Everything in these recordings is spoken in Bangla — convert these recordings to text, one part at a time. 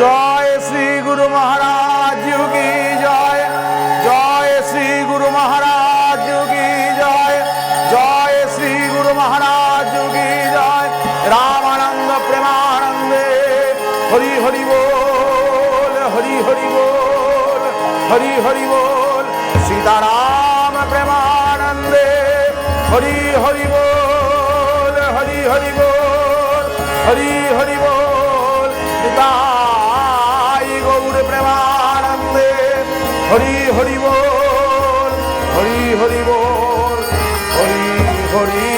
জয় শ্রী গুরু মহারাজ যোগী জয়? জয় শ্রী গুরু মহারাজ যোগী জয়? জয় শ্রী গুরু মহারাজ যোগী জয়? রামানন্দ প্রেমানন্দে হরি হরি বল, হরি হরি বল, হরি হরি বল। সীতারাম প্রেমানন্দে হরি হরি বল, হরি হরি বল, হরি হরি বল। সীতা গৌরপ্রেমানন্দে হরি হরি বল, হরি হরি বল, হরি হরি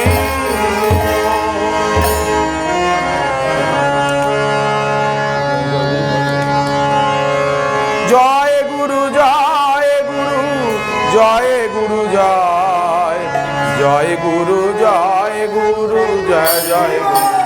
জয় গুরু জয় গুরু জয় গুরু, জয় জয় গুরু জয় গুরু, জয় জয় গুরু।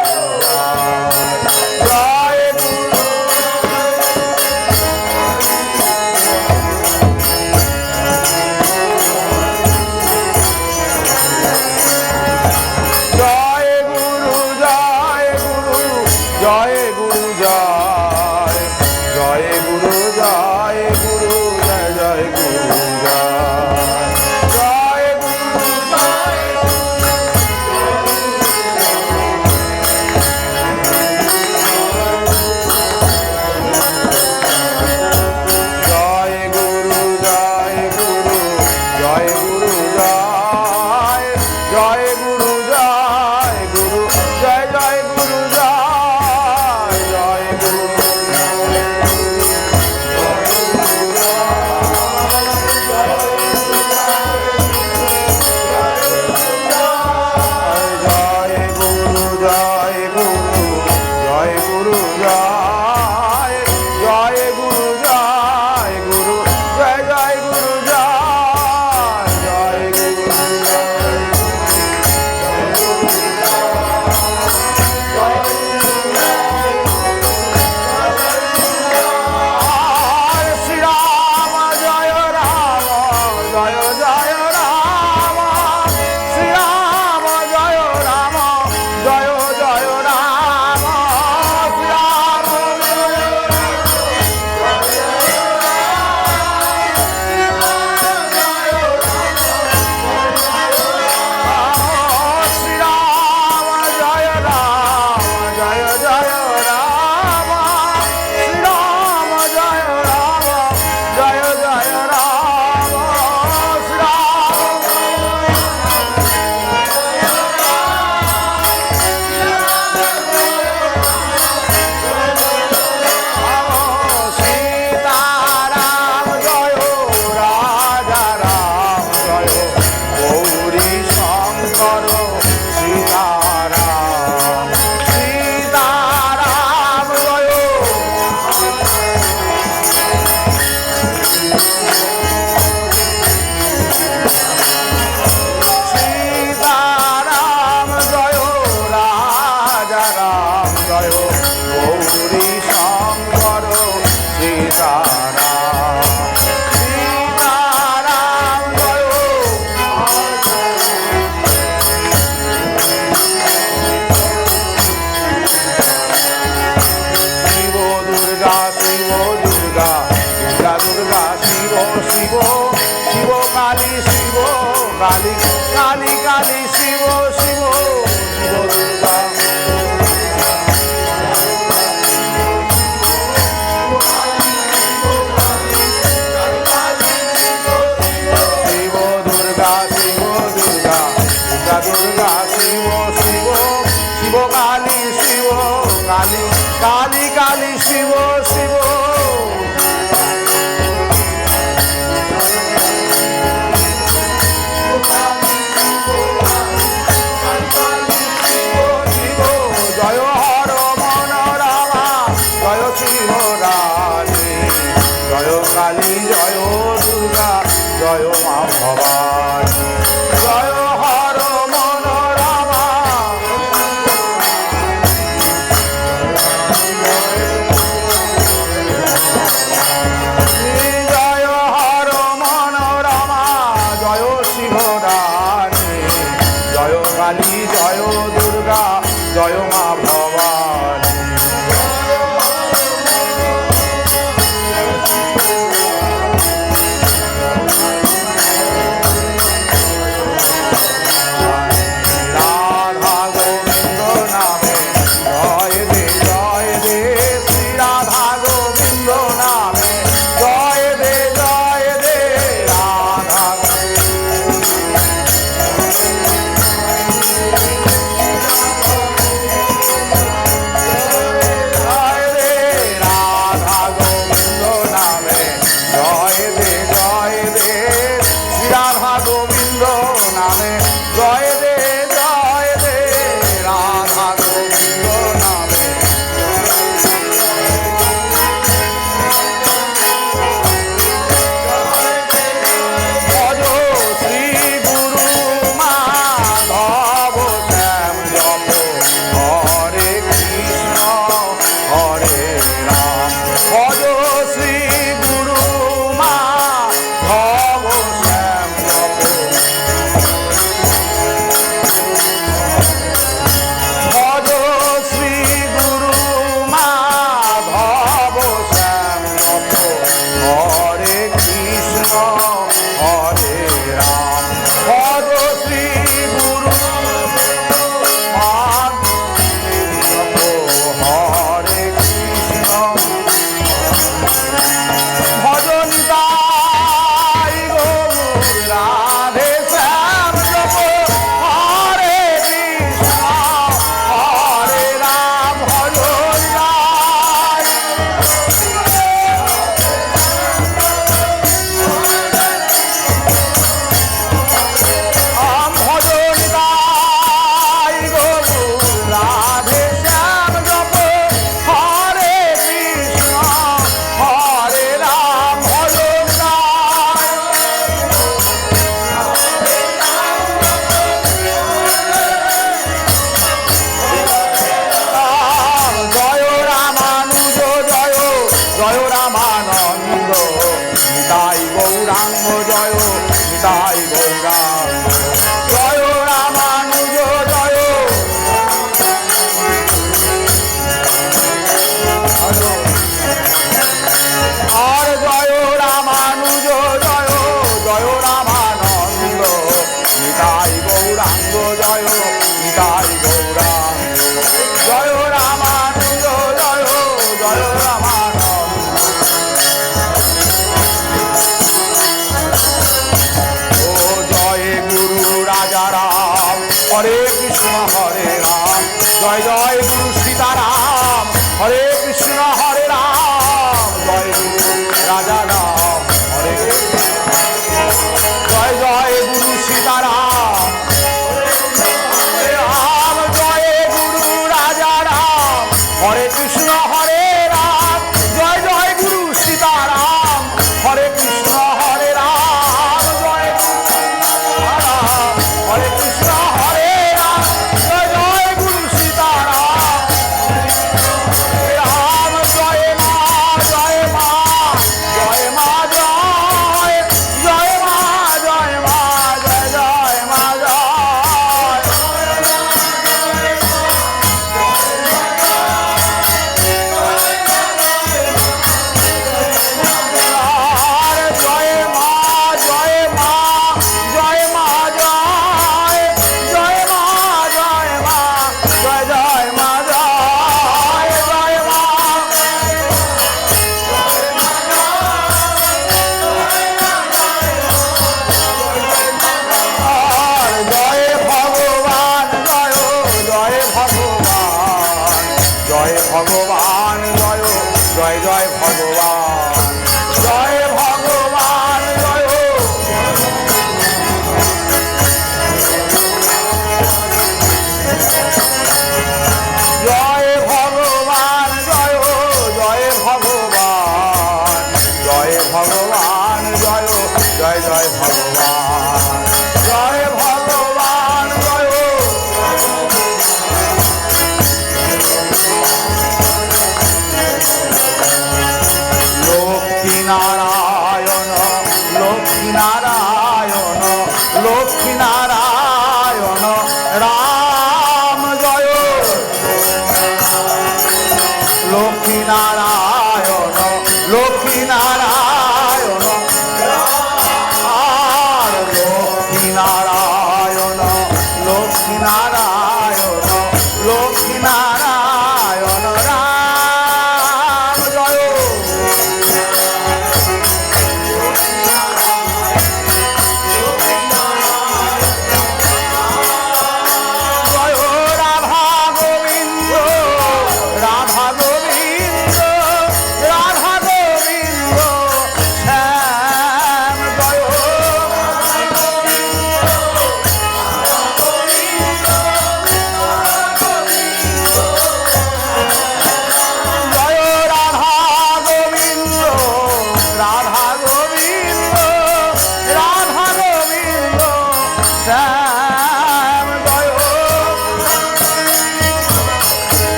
হরে রাম। জয় জয়